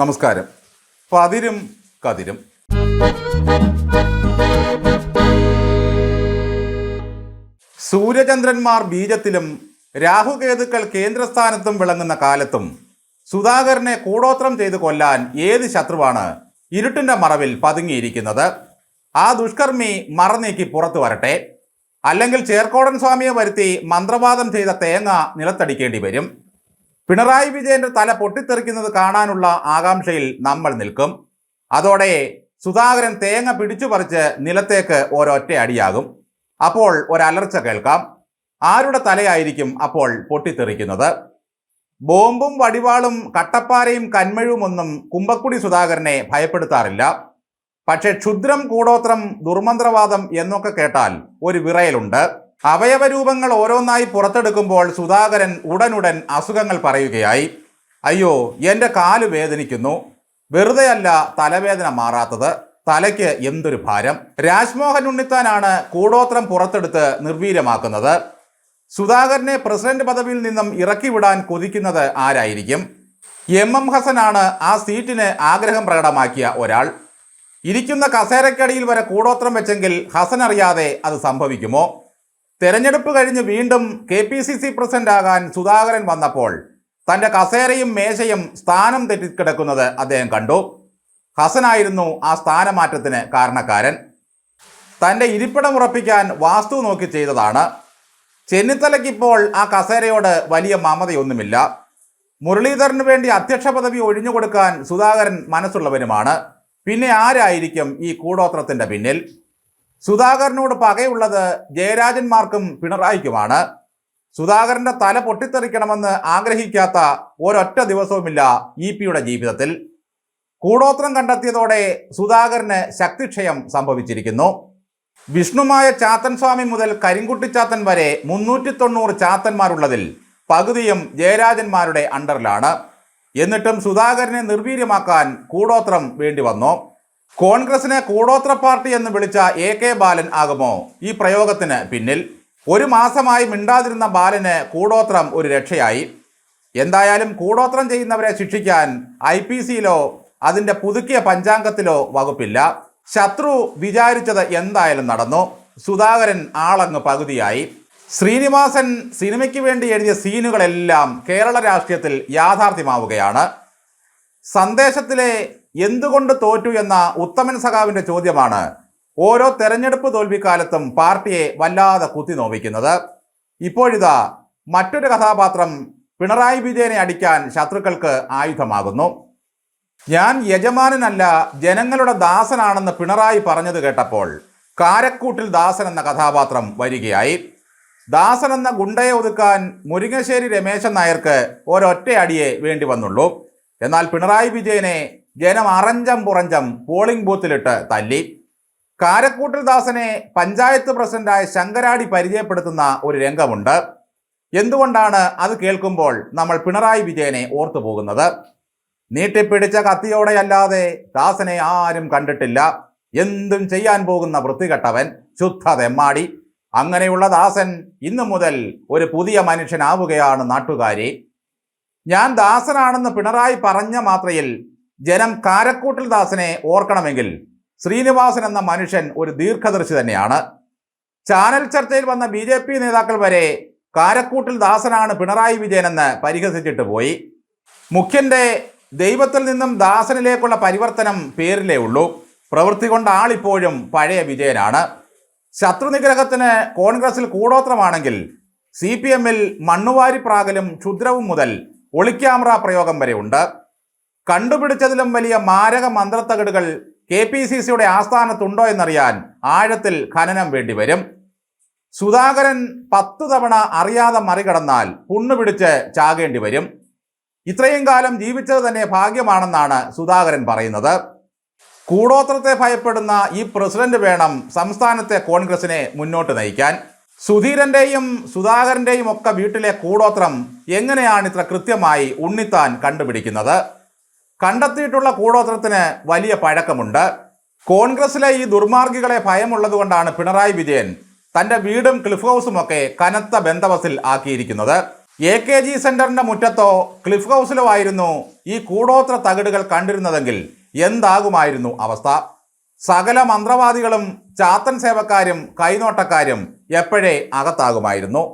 നമസ്കാരം. പതിരും കതിരും. സൂര്യചന്ദ്രന്മാർ ബീജത്തിലും രാഹുകേതുക്കൾ കേന്ദ്രസ്ഥാനത്തും വിളങ്ങുന്ന കാലത്തും സുധാകരനെ കൂടോത്രം ചെയ്ത് കൊല്ലാൻ ഏത് ശത്രുവാണ് ഇരുട്ടിന്റെ മറവിൽ പതുങ്ങിയിരിക്കുന്നത്? ആ ദുഷ്കർമ്മി മറനീക്കി പുറത്തു വരട്ടെ. അല്ലെങ്കിൽ ചേർക്കോടൻ സ്വാമിയെ വരുത്തി മന്ത്രവാദം ചെയ്ത തേങ്ങ നിലത്തടിക്കേണ്ടി വരും. പിണറായി വിജയന്റെ തല പൊട്ടിത്തെറിക്കുന്നത് കാണാനുള്ള ആകാംക്ഷയിൽ നമ്മൾ നിൽക്കും. അതോടെ സുധാകരൻ തേങ്ങ പിടിച്ചു പറിച്ച് നിലത്തേക്ക് ഒരൊറ്റ അടിയാകും. അപ്പോൾ ഒരലർച്ച കേൾക്കാം. ആരുടെ തലയായിരിക്കും അപ്പോൾ പൊട്ടിത്തെറിക്കുന്നത്? ബോംബും വടിവാളും കട്ടപ്പാരയും കന്മഴുമൊന്നും കുമ്പക്കുടി സുധാകരനെ ഭയപ്പെടുത്താറില്ല. പക്ഷേ ക്ഷുദ്രം കൂടോത്രം ദുർമന്ത്രവാദം എന്നൊക്കെ കേട്ടാൽ ഒരു വിറയലുണ്ട്. അവയവരൂപങ്ങൾ ഓരോന്നായി പുറത്തെടുക്കുമ്പോൾ സുധാകരൻ ഉടനുടൻ അസുഖങ്ങൾ പറയുകയായി. അയ്യോ എന്റെ കാൽ വേദനിക്കുന്നു. വെറുതെയല്ല തലവേദന മാറാത്തത്. തലയ്ക്ക് എന്തൊരു ഭാരം. രാജ്മോഹൻ ഉണ്ണിത്താനാണ് കൂടോത്രം പുറത്തെടുത്ത് നിർവീര്യമാക്കുന്നത്. സുധാകരനെ പ്രസിഡന്റ് പദവിയിൽ നിന്നും ഇറക്കി വിടാൻ കൊതിക്കുന്നത് ആരായിരിക്കും? എം. എം. ഹസനാണ് ആ സീറ്റിന് ആഗ്രഹം പ്രകടമാക്കിയ ഒരാൾ. ഇരിക്കുന്ന കസേരക്കടിയിൽ വരെ കൂടോത്രം വെച്ചെങ്കിൽ ഹസൻ അറിയാതെ അത് സംഭവിക്കുമോ? തെരഞ്ഞെടുപ്പ് കഴിഞ്ഞ് വീണ്ടും K P C C president ആകാൻ സുധാകരൻ വന്നപ്പോൾ തന്റെ കസേരയും മേശയും സ്ഥാനം തെറ്റിക്കിടക്കുന്നത് അദ്ദേഹം കണ്ടു. ഹസനായിരുന്നു ആ സ്ഥാനമാറ്റത്തിന് കാരണക്കാരൻ. തന്റെ ഇരിപ്പിടം ഉറപ്പിക്കാൻ വാസ്തു നോക്കി ചെയ്തതാണ്. ചെന്നിത്തലയ്ക്കിപ്പോൾ ആ കസേരയോട് വലിയ മമതയൊന്നുമില്ല. മുരളീധരന് വേണ്ടി അധ്യക്ഷ പദവി ഒഴിഞ്ഞുകൊടുക്കാൻ സുധാകരൻ മനസ്സുള്ളവരുമാണ് പിന്നെ ആരായിരിക്കും ഈ കൂടോത്രത്തിന്റെ പിന്നിൽ? സുധാകരനോട് പകയുള്ളത് ജയരാജന്മാർക്കും പിണറായിക്കുമാണ്. സുധാകരന്റെ തല പൊട്ടിത്തെറിക്കണമെന്ന് ആഗ്രഹിക്കാത്ത ഒരൊറ്റ ദിവസവുമില്ല ഇ പിയുടെ ജീവിതത്തിൽ. കൂടോത്രം കണ്ടെത്തിയതോടെ സുധാകരന് ശക്തിക്ഷയം സംഭവിച്ചിരിക്കുന്നു. വിഷ്ണുമായ ചാത്തൻ സ്വാമി മുതൽ കരിങ്കുട്ടിച്ചാത്തൻ വരെ മുന്നൂറ്റി തൊണ്ണൂറ് ചാത്തന്മാരുള്ളതിൽ പകുതിയും ജയരാജന്മാരുടെ അണ്ടറിലാണ്. എന്നിട്ടും സുധാകരനെ നിർവീര്യമാക്കാൻ കൂടോത്രം വേണ്ടി വന്നു. കോൺഗ്രസിനെ കൂടോത്ര പാർട്ടി എന്ന് വിളിച്ച എ കെ ബാലൻ ആകുമോ? ഈ പ്രയോഗത്തിന് പിന്നിൽ ഒരു മാസമായി മിണ്ടാതിരുന്ന ബാലന് കൂടോത്രം ഒരു രക്ഷയായി. എന്തായാലും കൂടോത്രം ചെയ്യുന്നവരെ ശിക്ഷിക്കാൻ ഐ പി സിയിലോ അതിന്റെ പുതുക്കിയ പഞ്ചാംഗത്തിലോ വകുപ്പില്ല. ശത്രു വിചാരിച്ചത് എന്തായാലും നടന്നു. സുധാകരൻ ആളങ്ങ് പകുതിയായി. ശ്രീനിവാസൻ സിനിമയ്ക്ക് വേണ്ടി എഴുതിയ സീനുകളെല്ലാം കേരള രാഷ്ട്രീയത്തിൽ യാഥാർത്ഥ്യമാവുകയാണ്. സന്ദേശത്തിലെ എന്തുകൊണ്ട് തോറ്റു എന്ന ഉത്തമൻ സഖാവിന്റെ ചോദ്യമാണ് ഓരോ തെരഞ്ഞെടുപ്പ് തോൽവിക്കാലത്തും പാർട്ടിയെ വല്ലാതെ കുത്തി നോവിക്കുന്നത്. ഇപ്പോഴിതാ മറ്റൊരു കഥാപാത്രം പിണറായി വിജയനെ അടിക്കാൻ ശത്രുക്കൾക്ക് ആയുധമാകുന്നു. ഞാൻ യജമാനനല്ല ജനങ്ങളുടെ ദാസനാണെന്ന് പിണറായി പറഞ്ഞത് കേട്ടപ്പോൾ കാരക്കൂട്ടിൽ ദാസൻ എന്ന കഥാപാത്രം വരികയായി. ദാസൻ എന്ന ഗുണ്ടയെ ഒതുക്കാൻ മുരിങ്ങശ്ശേരി രമേശൻ നായർക്ക് ഒരൊറ്റ അടിയെ വേണ്ടി വന്നുള്ളൂ. എന്നാൽ പിണറായി വിജയനെ ജനം അറഞ്ചം പുറഞ്ചം പോളിംഗ് ബൂത്തിലിട്ട് തല്ലി. കാരക്കൂട്ടിൽ ദാസനെ പഞ്ചായത്ത് പ്രസിഡന്റായ ശങ്കരാടി പരിചയപ്പെടുത്തുന്ന ഒരു രംഗമുണ്ട്. എന്തുകൊണ്ടാണ് അത് കേൾക്കുമ്പോൾ നമ്മൾ പിണറായി വിജയനെ ഓർത്തു പോകുന്നത്? നീട്ടിപ്പിടിച്ച കത്തിയോടെയല്ലാതെ ദാസനെ ആരും കണ്ടിട്ടില്ല. എന്തും ചെയ്യാൻ പോകുന്ന വൃത്തികെട്ടവൻ ശുദ്ധ തെമ്മാടി. അങ്ങനെയുള്ള ദാസൻ ഇന്നു മുതൽ ഒരു പുതിയ മനുഷ്യനാവുകയാണ് നാട്ടുകാരി. ഞാൻ ദാസനാണെന്ന് പിണറായി പറഞ്ഞ മാത്രയിൽ ജനം കാരക്കൂട്ടൽ ദാസനെ ഓർക്കണമെങ്കിൽ ശ്രീനിവാസൻ എന്ന മനുഷ്യൻ ഒരു ദീർഘദർശി തന്നെയാണ്. ചാനൽ ചർച്ചയിൽ വന്ന ബി ജെ പി നേതാക്കൾ വരെ കാരക്കൂട്ടിൽ ദാസനാണ് പിണറായി വിജയനെന്ന് പരിഹസിച്ചിട്ട് പോയി. മുഖ്യന്റെ ദൈവത്തിൽ നിന്നും ദാസനിലേക്കുള്ള പരിവർത്തനം പേരിലേ ഉള്ളൂ. പ്രവൃത്തി കൊണ്ട ആളിപ്പോഴും പഴയ വിജയനാണ്. ശത്രുനിഗ്രഹത്തിന് കോൺഗ്രസിൽ കൂടോത്രമാണെങ്കിൽ സി പി എമ്മിൽ മണ്ണുവാരി പ്രാകലും ക്ഷുദ്രവും മുതൽ ഒളിക്യാമറ പ്രയോഗം വരെ ഉണ്ട്. കണ്ടുപിടിച്ചതിലും വലിയ മാരക മന്ത്രത്തകടുകൾ കെ പി സി സിയുടെ ആസ്ഥാനത്തുണ്ടോ എന്നറിയാൻ ആഴത്തിൽ ഖനനം വേണ്ടിവരും. സുധാകരൻ പത്ത് തവണ അറിയാതെ മറികടന്നാൽ പുണ്ണുപിടിച്ച് ചാകേണ്ടി വരും. ഇത്രയും കാലം ജീവിച്ചത് തന്നെ ഭാഗ്യമാണെന്നാണ് സുധാകരൻ പറയുന്നത്. കൂടോത്രത്തെ ഭയപ്പെടുന്ന ഈ പ്രസിഡന്റ് വേണം സംസ്ഥാനത്തെ കോൺഗ്രസിനെ മുന്നോട്ട് നയിക്കാൻ. സുധീരന്റെയും സുധാകരന്റെയും ഒക്കെ വീട്ടിലെ കൂടോത്രം എങ്ങനെയാണ് ഇത്ര കൃത്യമായി ഉണ്ണിത്താൻ കണ്ടുപിടിക്കുന്നത്? കണ്ടെത്തിയിട്ടുള്ള കൂടോത്രത്തിന് വലിയ പഴക്കമുണ്ട്. കോൺഗ്രസിലെ ഈ ദുർമാർഗികളെ ഭയമുള്ളതുകൊണ്ടാണ് പിണറായി വിജയൻ തന്റെ വീടും ക്ലിഫ് ഹൗസും ഒക്കെ കനത്ത ബന്ധവസിൽ ആക്കിയിരിക്കുന്നത്. എ കെ ജി സെന്ററിന്റെ മുറ്റത്തോ ക്ലിഫ് ഹൗസിലോ ആയിരുന്നു ഈ കൂടോത്ര തകിടുകൾ കണ്ടിരുന്നതെങ്കിൽ എന്താകുമായിരുന്നു അവസ്ഥ? സകല മന്ത്രവാദികളും ചാത്തൻ സേവക്കാരും കൈനോട്ടക്കാരും എപ്പോഴേ അകത്താകുമായിരുന്നു?